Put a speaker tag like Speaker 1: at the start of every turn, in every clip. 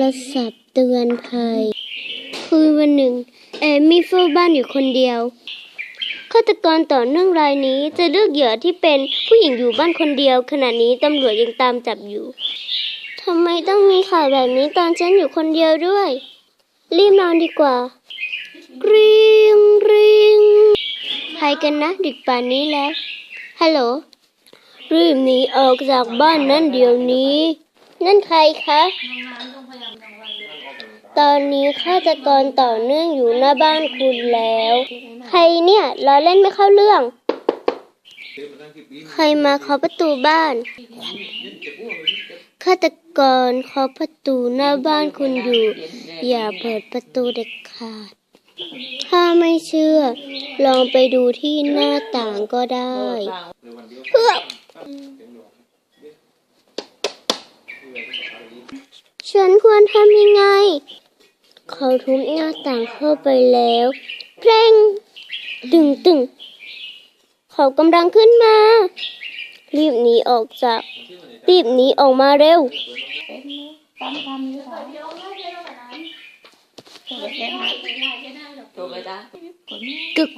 Speaker 1: รศัพท์เตือนภัย คืนวันหนึ่ง แอมมี่เฝ้าบ้านอยู่คนเดียวฆาตกรต่อเนื่องรายนี้จะเลือกเหยื่อที่เป็นผู้หญิงอยู่บ้านคนเดียว ขณะนี้ตำรวจยังตามจับอยู่ทำไมต้องมีข่าวแบบนี้ตอนฉันอยู่คนเดียวด้วย รีบนอนดีกว่ากริงกริงใครกันนะดึกป่านนี้แล้วฮัลโหลรีบหนีออกจากบ้านนั่นเดี๋ยวนี้ นั่นใครคะ ตอนนี้ฆาตกรต่อเนื่องอยู่หน้าบ้านคุณแล้ว ใครเนี่ยเราเล่นไม่เข้าเรื่อง ใครมาเคาะประตูบ้าน ฆาตกรเคาะประตูหน้าบ้านคุณอยู่ อย่าเปิดประตูเด็ดขาด ถ้าไม่เชื่อ ลองไปดูที่หน้าต่างก็ได้เพื่อ ฉันควรทำยังไง เขาทุบหน้าต่างเข้าไปแล้ว เพลงตึงตึงเขากำลังขึ้นมา รีบหนีออกจาก รีบหนีออกมาเร็ว กึก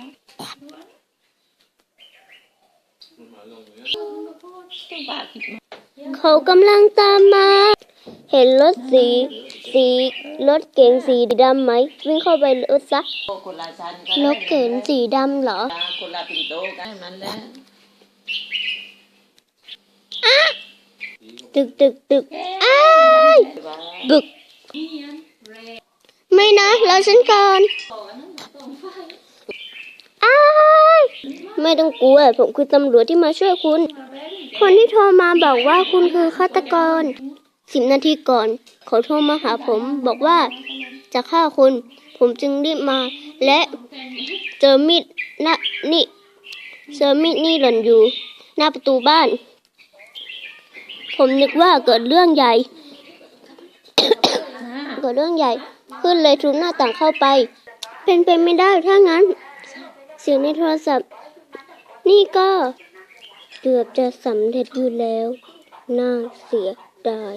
Speaker 1: เขากำลังตามมา เห็นรถสีสีรถเก๋งสีดำไหมวิ่งเข้าไปรถซะ
Speaker 2: โตคนละชั้น
Speaker 1: รถเก๋งสีดำเหรอ
Speaker 2: คนละปิ่นโตกันนั้นแหละ
Speaker 1: ตึกตึกตึกอ้ายบึก ไม่นะรอฉันก่อนอ้ายไม่ต้องกลัว ผมคือตำรวจที่มาช่วยคุณ คนที่โทรมาบอกว่าคุณคือฆาตกร สิบนาทีก่อน เขาโทรมาหาผมบอกว่าจะฆ่าคุณ ผมจึงรีบมา และเจอมีดนะนี่เจอมีดนี่หล่นอยู่ หน้าประตูบ้าน ผมนึกว่าเกิดเรื่องใหญ่ เกิดเรื่องใหญ่ ขึ้นเลยทุบหน้าต่างเข้าไป เป็นไปไม่ได้ถ้างั้น เสียงในโทรศัพท์ นี่ก็ เกือบจะสำเร็จอยู่แล้ว น่าเสีย ดาย